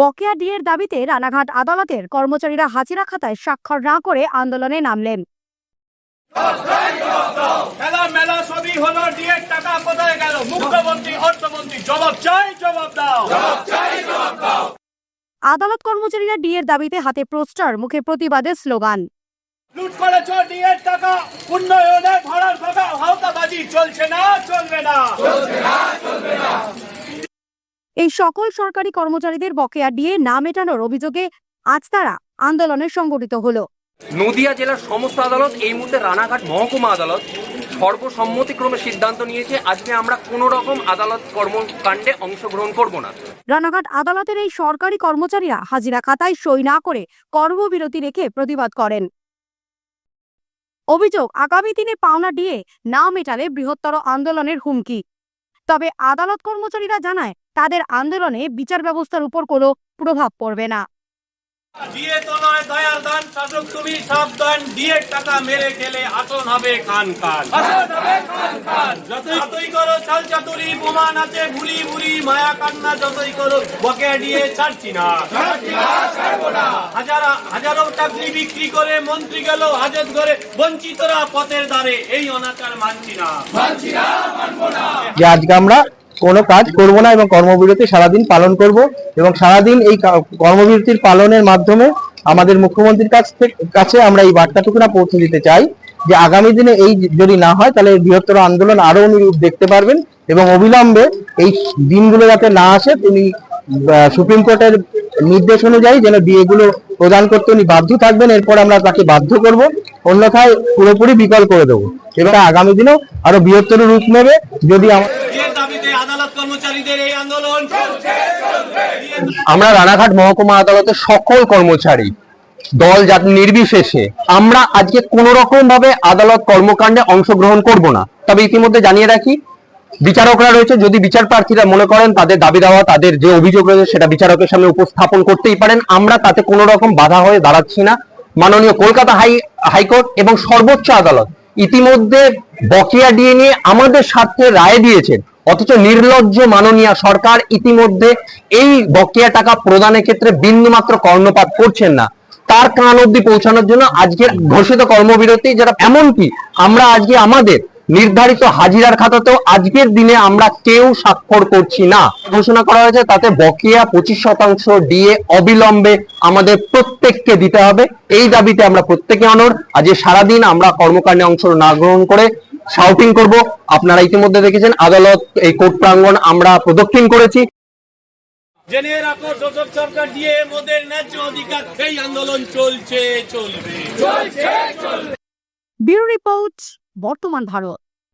বকেয়া ডিএর দাবিতে রানাঘাট আদালতের কর্মচারীরা হাজিরা খাতায় স্বাক্ষর না করে আন্দোলনে নামলেন। খেলা মেলা সবই হলো ডিএর টাকা কোথায় গেল? মুখ্যমন্ত্রী অর্থমন্ত্রী জবাব চাই জবাব দাও। আদালত কর্মচারীরা ডিএর দাবিতে হাতে পোস্টার মুখে প্রতিবাদের স্লোগান। লুট করেছ ডিএর টাকা উন্নয়নে ভরার ফাঁকা হালকাবাজি চলছে না চলবে না। এই সকল সরকারি কর্মচারীদের বকেয়া দিয়ে না মেটানোর অভিযোগে আজ তারা আন্দোলনে সংগঠিত হলো। নদিয়া জেলার সমস্ত আদালত এই মুহূর্তে রানাঘাট মহকুমা আদালত সর্বসম্মতিক্রমে সিদ্ধান্ত নিয়েছে আজকে আমরা কোনো রকম আদালত কর্মকাণ্ডে অংশগ্রহণ করব না। রানাঘাট আদালতের এই সরকারি কর্মচারীরা হাজিরা খাতায় সই না করে কর্মবিরতি রেখে প্রতিবাদ করেন। অভিযোগ আগামী দিনে পাওনা দিয়ে না মেটালে বৃহত্তর আন্দোলনের হুমকি। তবে আদালত কর্মচারীরা জানায় তাদের আন্দোলনে বিচার ব্যবস্থার উপর কোনো প্রভাব পড়বে না। ডিএ তো নয় দয়ার দান শাসক তুমি সাবধান ডিএর টাকা মেরে খেলে আসন হবে খান খান। আসন হবে খান খান। যতই করো চাল চাতুরি বোমা নাচে ভুলি ভুলি মায়া কান্না যতই করো বকেয়া ডিএ ছাড়ছি না। ছাড়ছি না ছাড়বো না। হাজারা হাজারো চাকরি বিক্রি করে মন্ত্রী গেল হাজত ঘরে বঞ্চিতরা পথের দ্বারে এই অনাচার মানছি না। মানছি না মানবো না। যে আজকে আমরা কোনো কাজ করব না এবং কর্মবিরতি সারাদিন পালন করব এবং সারাদিন এই কর্মবিরতির পালনের মাধ্যমে আমাদের মুখ্যমন্ত্রীর কাছ থেকে কাছে আমরা এই বার্তাটুকু না পৌঁছে দিতে চাই যে আগামী দিনে এই যদি না হয় তাহলে বৃহত্তর আন্দোলন আরও উনি রূপ দেখতে পারবেন এবং অবিলম্বে এই দিনগুলো যাতে না আসে তিনি সুপ্রিম কোর্টের নির্দেশ অনুযায়ী যেন বিয়েগুলো প্রদান করতে উনি বাধ্য থাকবেন, এরপর আমরা তাকে বাধ্য করব। অন্যথায় পুরোপুরি বিকল করে দেবো। এবার আগামী দিনেও আরও বৃহত্তর রূপ নেবে যদি আমার ডিএর দাবিতে আদালত কর্মচারীদের এই আন্দোলন চলছে চলবে আমরা রানাঘাট মহকুমা আদালতের সকল কর্মচারী দল জাতি নির্বিশেষে আমরা আজকে কোন রকম ভাবে আদালত কর্মকাণ্ডে অংশগ্রহণ করব না। তবে ইতিমধ্যে জানিয়ে রাখি বিচারকরা রয়েছে যদি বিচার প্রার্থীরা মনে করেন তাদের দাবি দেওয়া তাদের যে অভিযোগ রয়েছে সেটা বিচারকের সামনে উপস্থাপন করতেই পারেন। আমরা তাতে কোনো রকম বাধা হয়ে দাঁড়াচ্ছি না। মাননীয় কলকাতা হাই, হাইকোর্ট এবং সর্বোচ্চ আদালত ইতিমধ্যে বকেয়া ডিএ নিয়ে আমাদের স্বার্থে রায় দিয়েছেন। অথচ নির্লজ্জ মাননীয় সরকার ইতিমধ্যে এই বকেয়া টাকা প্রদানের ক্ষেত্রে বিন্দুমাত্র কর্ণপাত করছেন না। তার কান অব্দি পৌঁছানোর জন্য আজকের ঘোষিত কর্মবিরতি যারা এমনকি আমরা আজকে আমাদের নির্ধারিত হাজিরার খাতাতেও আজকের দিনে আমরা কেউ স্বাক্ষর করছি না। ঘোষণা করা হয়েছে তাতে বকেয়া পঁচিশ শতাংশ ডিএ অবিলম্বে আমাদের প্রত্যেককে দিতে হবে। এই দাবিতে আমরা প্রত্যেকে অনর আজ এ সারাদিন আমরা কর্মকাণ্ডে অংশ না গ্রহণ করে শাউটিং করব। আপনারা ইতিমধ্যে দেখেছেন আদালত এই কোর্ট প্রাঙ্গণ আমরা প্রদক্ষিণ করেছি। জেনে রাখো শোষক সরকার দিয়ে মোদের ন্যায্য অধিকার এই আন্দোলন চলছে চলবে। চলছে ব্যুরো রিপোর্ট বর্তমান ভারত।